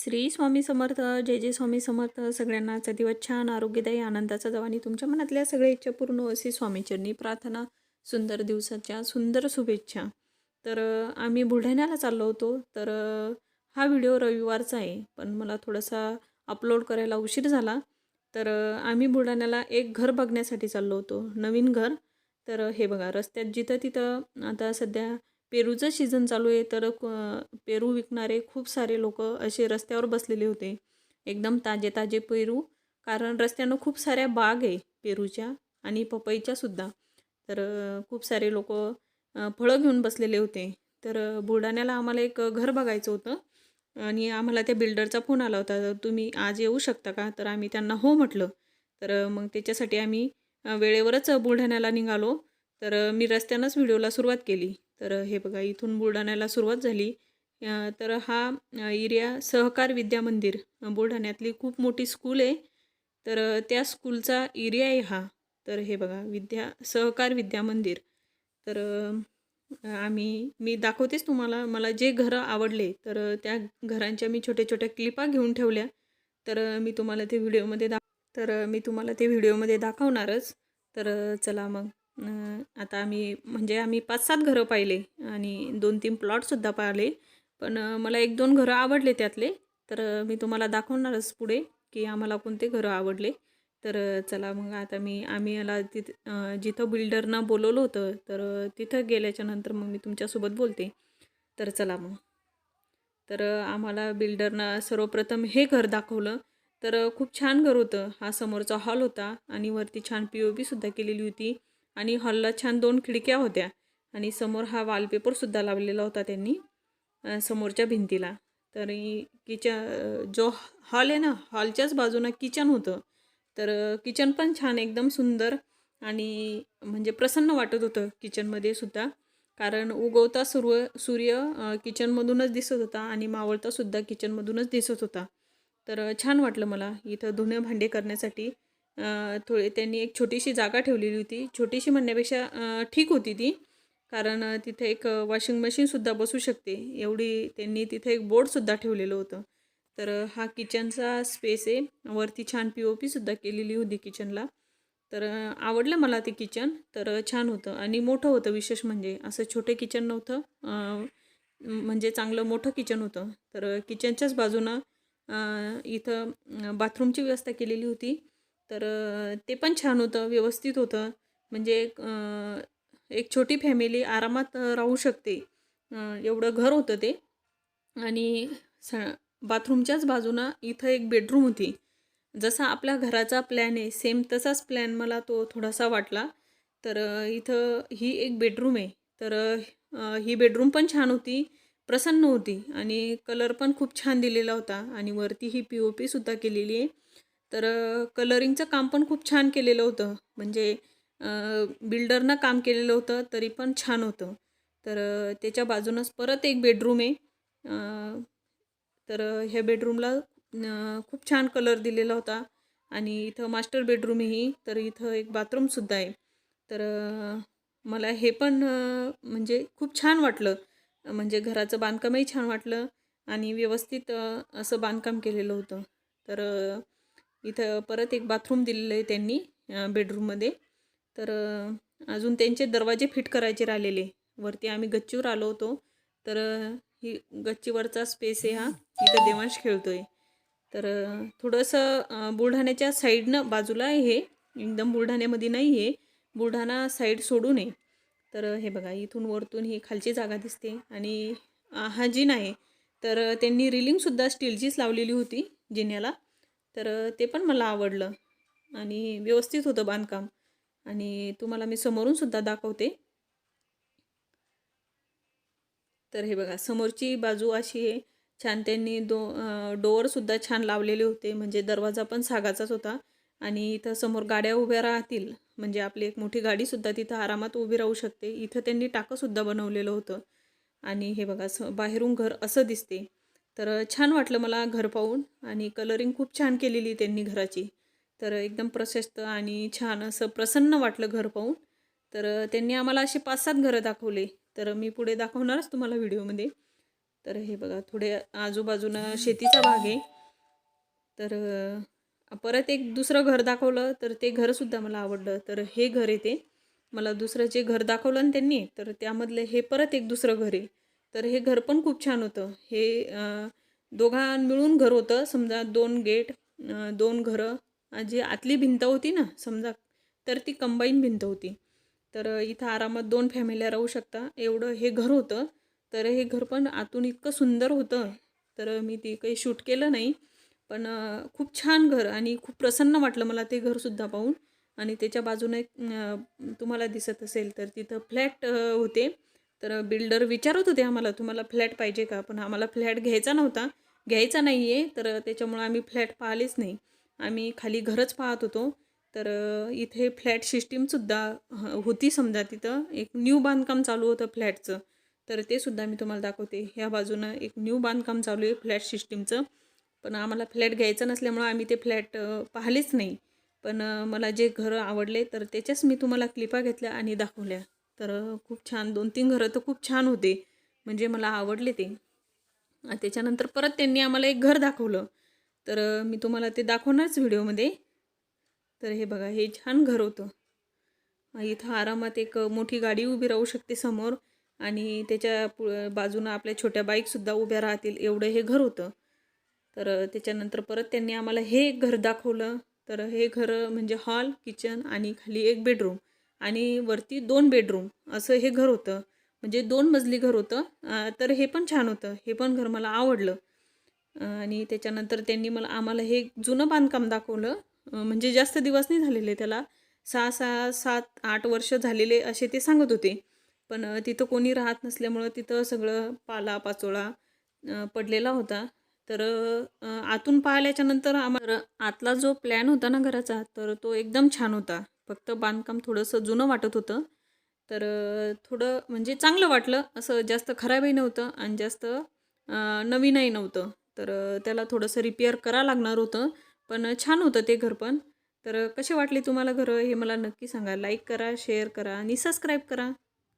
श्री स्वामी समर्थ जय जय स्वामी समर्थ. सगळ्यांना आजचा दिवस छान आरोग्यदायी आनंदाचा जवानी तुमच्या मनातल्या सगळ्या इच्छा पूर्ण अशी स्वामीचरणी प्रार्थना. सुंदर दिवसाच्या सुंदर शुभेच्छा. तर आम्ही बुलढाण्याला चाललो होतो. तर हा व्हिडिओ रविवारचा आहे. पण मला थोडासा अपलोड करायला उशीर झाला. तर आम्ही बुलढाण्याला एक घर बघण्यासाठी चाललो होतो. नवीन घर. तर हे बघा रस्त्यात जिथं तिथं आता सध्या पेरूचं सीझन चालू आहे तर क- पेरू विकणारे खूप सारे लोक असे रस्त्यावर बसलेले होते. एकदम ताजे ताजे पेरू कारण रस्त्यानं खूप साऱ्या बाग आहे पेरूच्या आणि पपईच्या सुद्धा. तर खूप सारे लोक फळं घेऊन बसलेले होते. तर बुलढाण्याला आम्हाला एक घर बघायचं होतं आणि आम्हाला त्या बिल्डरचा फोन आला होता तर तुम्ही आज येऊ शकता का? तर आम्ही त्यांना हो म्हटलं. तर मग त्याच्यासाठी आम्ही वेळेवरच बुलढाण्याला निघालो. तर मी रस्त्यानंच व्हिडिओला सुरुवात केली. तर हे बघा इथून बुलढाण्याला सुरुवात झाली. तर हा एरिया सहकार विद्या मंदिर बुलढाण्यातली खूप मोठी स्कूल आहे. तर त्या स्कूलचा एरिया आहे हा. तर हे बघा विद्या सहकार विद्या मंदिर. तर आम्ही मी दाखवतेच तुम्हाला मला जे घरं आवडले तर त्या घरांच्या मी छोट्या छोट्या क्लिपा घेऊन ठेवल्या. तर मी तुम्हाला ते व्हिडिओमध्ये दा तर मी तुम्हाला ते व्हिडिओमध्ये दाखवणारच. तर चला मग. आता आम्ही म्हणजे आम्ही पाच सात घरं पाहिले आणि दोन तीन प्लॉटसुद्धा पाहिले. पण मला एक दोन घरं आवडले त्यातले. तर मी तुम्हाला दाखवणारच पुढे की आम्हाला कोणते घरं आवडले. तर चला मग आता मी आम्ही याला तिथं जिथं बिल्डरना बोलवलं होतं तर तिथं गेल्याच्यानंतर मग मी तुमच्यासोबत बोलते. तर चला मग. तर आम्हाला बिल्डरनं सर्वप्रथम हे घर दाखवलं. तर खूप छान घर होतं. हा समोरचा हॉल होता आणि वरती छान पी ओ पीसुद्धा केलेली होती. आणि हॉलला छान दोन खिडक्या होत्या. आणि समोर हा वॉलपेपरसुद्धा लावलेला होता त्यांनी समोरच्या भिंतीला. तरी किचन जो हॉल आहे ना हॉलच्याच बाजूनं किचन होतं. तर किचन पण छान एकदम सुंदर आणि म्हणजे प्रसन्न वाटत होतं किचनमध्ये सुद्धा. कारण उगवता सूर्य सूर्य किचनमधूनच दिसत होता आणि मावळतासुद्धा किचनमधूनच दिसत होता. तर छान वाटलं मला इथं धुणे भांडे करण्यासाठी. थोडी त्यांनी एक छोटीशी जागा ठेवलेली होती. छोटीशी म्हणण्यापेक्षा ठीक होती ती. कारण तिथे एक वॉशिंग मशीनसुद्धा बसू शकते. एवढी त्यांनी तिथे एक बोर्डसुद्धा ठेवलेलं होतं. तर हा किचनचा स्पेस आहे. वरती छान पी ओ पीसुद्धा केलेली होती किचनला तर आवडलं मला ते किचन तर छान होतं. आणि मोठं होतं विशेष म्हणजे. असं छोटे किचन नव्हतं. म्हणजे चांगलं मोठं किचन होतं. तर किचनच्याच बाजूनं इथं बाथरूमची व्यवस्था केलेली होती. तर ते पण छान होतं व्यवस्थित होतं. म्हणजे एक, एक छोटी फॅमिली आरामात राहू शकते. एवढं घर होतं ते. आणि स बाथरूमच्याच बाजूनं इथं एक बेडरूम होती. जसा आपल्या घराचा प्लॅन आहे सेम तसाच प्लॅन मला तो थोडासा वाटला. तर इथं ही एक बेडरूम आहे. तर ही बेडरूम पण छान होती प्रसन्न होती. आणि कलर पण खूप छान दिलेला होता. आणि वरती ही पी ओ पीसुद्धा केलेली आहे. तर कलरिंगचं काम पण खूप छान केलेलं होतं. म्हणजे बिल्डरनं काम केलेलं होतं तरी पण छान होतं. तर त्याच्या बाजूनच परत एक बेडरूम आहे. तर ह्या बेडरूमला खूप छान कलर दिलेला होता. आणि इथं मास्टर बेडरूमही तर इथं एक बाथरूमसुद्धा आहे. तर मला हे पण म्हणजे खूप छान वाटलं. म्हणजे घराचं बांधकामही छान वाटलं आणि व्यवस्थित असं बांधकाम केलेलं होतं. तर इथं परत एक बाथरूम दिलेलं आहे त्यांनी बेडरूममध्ये. तर अजून त्यांचे दरवाजे फिट करायचे राहिलेले. वरती आम्ही गच्चीवर आलो होतो. तर ही गच्चीवरचा स्पेस आहे हा. इथं देवांश खेळतो आहे तर थोडंसं बुलढाण्याच्या साईडनं बाजूला आहे हे. एकदम बुलढाण्यामध्ये नाही आहे बुलढाणा साईड सोडून आहे. तर हे बघा इथून वरतून ही खालची जागा दिसते. आणि हा जिन आहे. तर त्यांनी रिलिंगसुद्धा स्टीलचीच लावलेली होती जिन्याला. तर ते पण मला आवडलं. आणि व्यवस्थित होतं बांधकाम. आणि तुम्हाला मी समोरून सुद्धा दाखवते. तर हे बघा समोरची बाजू अशी आहे. छान त्यांनी दो डोअरसुद्धा छान लावलेले होते. म्हणजे दरवाजा पण सागाचाच होता. आणि इथं समोर गाड्या उभ्या राहतील. म्हणजे आपली एक मोठी गाडीसुद्धा तिथं आरामात उभी राहू शकते. इथं त्यांनी टाकंसुद्धा बनवलेलं होतं. आणि हे बघा स बाहेरून घर असं दिसते. तर छान वाटलं मला घर पाहून आणि कलरिंग खूप छान केलेली त्यांनी घराची. तर एकदम प्रशस्त आणि छान असं प्रसन्न वाटलं घर पाहून. तर त्यांनी आम्हाला असे पाच सात घरं दाखवले. तर मी पुढे दाखवणारच तुम्हाला व्हिडिओमध्ये. तर हे बघा थोडे आजूबाजूनं शेतीचा भाग आहे. तर परत एक दुसरं घर दाखवलं तर ते घरसुद्धा मला आवडलं. तर हे घर आहे ते. मला दुसरं जे घर दाखवलं ना त्यांनी तर त्यामधलं हे परत एक दुसरं घर आहे. तर हे घर पण खूप छान होतं. हे दोघां मिळून घर होतं. समजा दोन गेट दोन घरं. जी आतली भिंत होती ना समजा तर ती कंबाईन भिंत होती. तर इथं आरामात दोन फॅमिल्या राहू शकता. एवढं हे घर होतं. तर हे घर पण आतून इतकं सुंदर होतं. तर मी ती काही शूट केलं नाही. पण खूप छान घर आणि खूप प्रसन्न वाटलं मला ते घरसुद्धा पाहून. आणि त्याच्या बाजूने एक तुम्हाला दिसत असेल तर तिथं फ्लॅट होते. तर बिल्डर विचारत होते आम्हाला तुम्हाला फ्लॅट पाहिजे का? पण आम्हाला फ्लॅट घ्यायचा नव्हता. घ्यायचा नाही आहे तर त्याच्यामुळं आम्ही फ्लॅट पाहिलेच नाही. आम्ही खाली घरच पाहत होतो. तर इथे फ्लॅट सिस्टीमसुद्धा ह- होती समजा तिथं. एक न्यू बांधकाम चालू होतं फ्लॅटचं. तर ते सुद्धा मी तुम्हाला दाखवते. ह्या बाजूनं एक न्यू बांधकाम चालू आहे फ्लॅट सिस्टीमचं. पण आम्हाला फ्लॅट घ्यायचं नसल्यामुळं आम्ही ते फ्लॅट पाहिलेच नाही. पण मला जे घरं आवडले तर त्याच्याच मी तुम्हाला क्लिपा घेतल्या आणि दाखवल्या. तर खूप छान. दोन तीन घरं तर खूप छान होते. म्हणजे मला आवडले ते. त्याच्यानंतर परत त्यांनी आम्हाला एक घर दाखवलं. तर मी तुम्हाला ते दाखवणारच व्हिडिओमध्ये. तर हे बघा हे छान घर होतं. इथं आरामात एक मोठी गाडी उभी राहू शकते समोर आणि त्याच्या पु बाजूनं आपल्या छोट्या बाईकसुद्धा उभ्या राहतील एवढं हे घर होतं. तर त्याच्यानंतर परत त्यांनी आम्हाला हे एक घर दाखवलं. तर हे घर म्हणजे हॉल किचन आणि खाली एक बेडरूम आणि वरती दोन बेडरूम असं हे घर होतं. म्हणजे दोन मजली घर होतं. तर हे पण छान होतं. हे पण घर मला आवडलं. आणि त्याच्यानंतर त्यांनी मला आम्हाला हे जुनं बांधकाम दाखवलं. म्हणजे जास्त दिवस नाही झालेले त्याला. सहा सहा सात आठ वर्ष झालेले असे ते सांगत होते. पण तिथं कोणी राहत नसल्यामुळं तिथं सगळं पाला पाचोळा पडलेला होता. तर आतून पाहिल्याच्यानंतर आम्हाला आतला जो प्लॅन होता ना घराचा तर तो एकदम छान होता. फक्त बांधकाम थोडंसं जुनं वाटत होतं. तर थोडं म्हणजे चांगलं वाटलं. असं जास्त खराबही नव्हतं आणि जास्त नवीनही नव्हतं. तर त्याला थोडंसं रिपेअर करा लागणार होतं. पण छान होतं ते घर पण. तर कसे वाटले तुम्हाला घरं हे मला नक्की सांगा. लाईक करा शेअर करा आणि सबस्क्राईब करा.